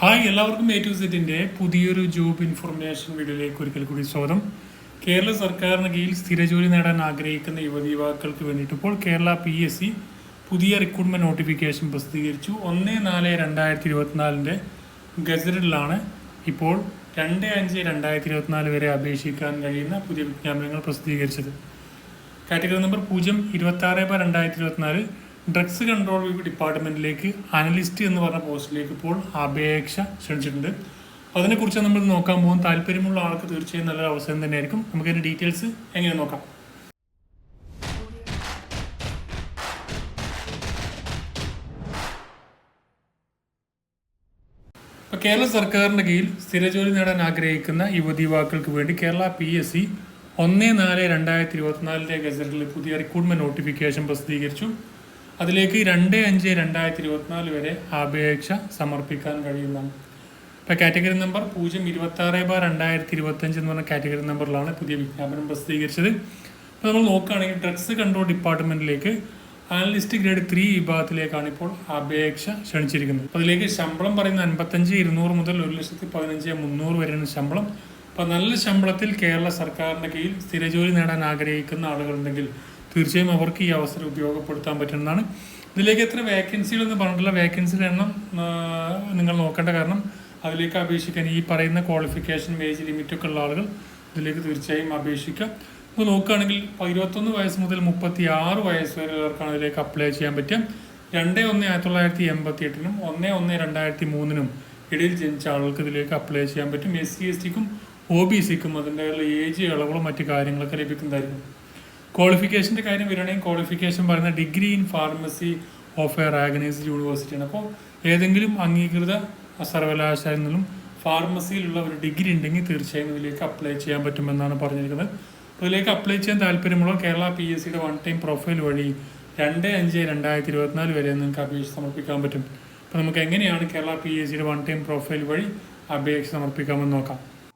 Hi എല്ലാവർക്കും A to സെറ്റിന്റെ പുതിയൊരു ജോബ് ഇൻഫർമേഷൻ വീഡിയോയിലേക്ക് ഒരിക്കൽ കൂടി സ്വാഗതം. കേരള സർക്കാരിന് കീഴിൽ സ്ഥിരജോലി നേടാൻ ആഗ്രഹിക്കുന്ന യുവതി യുവാക്കൾക്ക് വേണ്ടിയിട്ട് ഇപ്പോൾ കേരള പി എസ് സി പുതിയ റിക്രൂട്ട്മെന്റ് നോട്ടിഫിക്കേഷൻ പ്രസിദ്ധീകരിച്ചു. ഒന്ന് നാല് രണ്ടായിരത്തി ഇരുപത്തിനാലിന്റെ ഗസറ്റിലാണ് ഇപ്പോൾ രണ്ട് അഞ്ച് രണ്ടായിരത്തി ഇരുപത്തിനാല് വരെ അപേക്ഷിക്കാൻ കഴിയുന്ന പുതിയ വിജ്ഞാപനങ്ങൾ പ്രസിദ്ധീകരിച്ചത്. കാറ്റഗറി നമ്പർ പൂജ്യം ഇരുപത്തി ആറ് രണ്ടായിരത്തി ഇരുപത്തിനാല് ഡ്രഗ്സ് കൺട്രോൾ ഡിപ്പാർട്ട്മെന്റിലേക്ക് അനലിസ്റ്റ് എന്ന് പറഞ്ഞ പോസ്റ്റിലേക്ക് ഇപ്പോൾ അപേക്ഷ ക്ഷണിച്ചിട്ടുണ്ട്. അതിനെക്കുറിച്ച് നമ്മൾ നോക്കാൻ പോകും. താല്പര്യമുള്ള ആൾക്ക് തീർച്ചയായും നല്ലൊരു അവസരം തന്നെയായിരിക്കും. നമുക്ക് അതിന്റെ ഡീറ്റെയിൽസ് എങ്ങനെ നോക്കാം. ഇപ്പോൾ കേരള സർക്കാരിന്റെ കീഴിൽ സ്ഥിരജോലി നേടാൻ ആഗ്രഹിക്കുന്ന യുവതി യുവാക്കൾക്ക് വേണ്ടി കേരള പി എസ് സി ഒന്ന് നാല് രണ്ടായിരത്തി ഇരുപത്തിനാലിലെ ഗസറ്റിൽ പുതിയ റിക്രൂട്ട്മെന്റ് നോട്ടിഫിക്കേഷൻ പ്രസിദ്ധീകരിച്ചു. അതിലേക്ക് രണ്ട് അഞ്ച് രണ്ടായിരത്തി ഇരുപത്തിനാല് വരെ അപേക്ഷ സമർപ്പിക്കാൻ കഴിയുന്നതാണ്. ഇപ്പോൾ കാറ്റഗറി നമ്പർ പൂജ്യം ഇരുപത്തി ആറ് ബാർ രണ്ടായിരത്തി ഇരുപത്തഞ്ച് എന്ന് പറഞ്ഞ കാറ്റഗറി നമ്പറിലാണ് പുതിയ വിജ്ഞാപനം പ്രസിദ്ധീകരിച്ചത്. അപ്പോൾ നമ്മൾ നോക്കുകയാണെങ്കിൽ ഡ്രഗ്സ് കൺട്രോൾ ഡിപ്പാർട്ട്മെന്റിലേക്ക് അനലിസ്റ്റ് ഗ്രേഡ് ത്രീ വിഭാഗത്തിലേക്കാണ് ഇപ്പോൾ അപേക്ഷ ക്ഷണിച്ചിരിക്കുന്നത്. അതിലേക്ക് ശമ്പളം പറയുന്ന അൻപത്തഞ്ച് ഇരുന്നൂറ് മുതൽ ഒരു ലക്ഷത്തി പതിനഞ്ച് മുന്നൂറ് വരെയാണ് ശമ്പളം. അപ്പോൾ നല്ല ശമ്പളത്തിൽ കേരള സർക്കാരിന്റെ കീഴിൽ സ്ഥിരജോലി നേടാൻ ആഗ്രഹിക്കുന്ന ആളുകളുണ്ടെങ്കിൽ തീർച്ചയായും അവർക്ക് ഈ അവസരം ഉപയോഗപ്പെടുത്താൻ പറ്റുന്നതാണ്. ഇതിലേക്ക് എത്ര വേക്കൻസികൾ എന്ന് പറഞ്ഞിട്ടുള്ള വേക്കൻസിയുടെ എണ്ണം നിങ്ങൾ നോക്കേണ്ട കാരണം അതിലേക്ക് അപേക്ഷിക്കാൻ ഈ പറയുന്ന ക്വാളിഫിക്കേഷൻ ലിമിറ്റ് ഒക്കെ ഉള്ള ആളുകൾ ഇതിലേക്ക് തീർച്ചയായും അപേക്ഷിക്കാം. ഇപ്പോൾ നോക്കുകയാണെങ്കിൽ ഇരുപത്തൊന്ന് വയസ്സ് മുതൽ മുപ്പത്തി ആറ് വയസ്സ് വരെയുള്ളവർക്കാണ് അതിലേക്ക് അപ്ലൈ ചെയ്യാൻ പറ്റുക. രണ്ട് ഒന്ന് ആയിരത്തി തൊള്ളായിരത്തി എൺപത്തി എട്ടിനും ഒന്ന് ഒന്ന് രണ്ടായിരത്തി മൂന്നിനും ഇടയിൽ ജനിച്ച ആളുകൾക്ക് ഇതിലേക്ക് അപ്ലൈ ചെയ്യാൻ പറ്റും. എസ് സി എസ് ടിക്കും ഒ ബി സിക്കും അതിന്റെ ഏജ് ഇളവുകളും മറ്റു കാര്യങ്ങളൊക്കെ ലഭിക്കുന്നതായിരിക്കും. ക്വാളിഫിക്കേഷന്റെ കാര്യം വരികയാണെങ്കിൽ ക്വാളിഫിക്കേഷൻ പറയുന്ന degree in pharmacy of a recognised യൂണിവേഴ്സിറ്റിയാണ് അപ്പോൾ ഏതെങ്കിലും അംഗീകൃത സർവകലാശാലയിൽ നിന്നും ഫാർമസിയിലുള്ള ഒരു ഡിഗ്രി ഉണ്ടെങ്കിൽ തീർച്ചയായും ഇതിലേക്ക് അപ്ലൈ ചെയ്യാൻ പറ്റുമെന്നാണ് പറഞ്ഞിരിക്കുന്നത്. അപ്പോൾ ഇതിലേക്ക് അപ്ലൈ ചെയ്യാൻ താല്പര്യമുള്ള കേരള പി എസ് സിയുടെ വൺ ടൈം പ്രൊഫൈൽ വഴി രണ്ട് അഞ്ച് രണ്ടായിരത്തി ഇരുപത്തിനാല് വരെ നിങ്ങൾക്ക് അപേക്ഷ സമർപ്പിക്കാൻ പറ്റും. അപ്പോൾ നമുക്ക് എങ്ങനെയാണ് കേരള പി എസ് സിയുടെ വൺ ടൈം പ്രൊഫൈൽ വഴി അപേക്ഷ സമർപ്പിക്കാമെന്ന് നോക്കാം.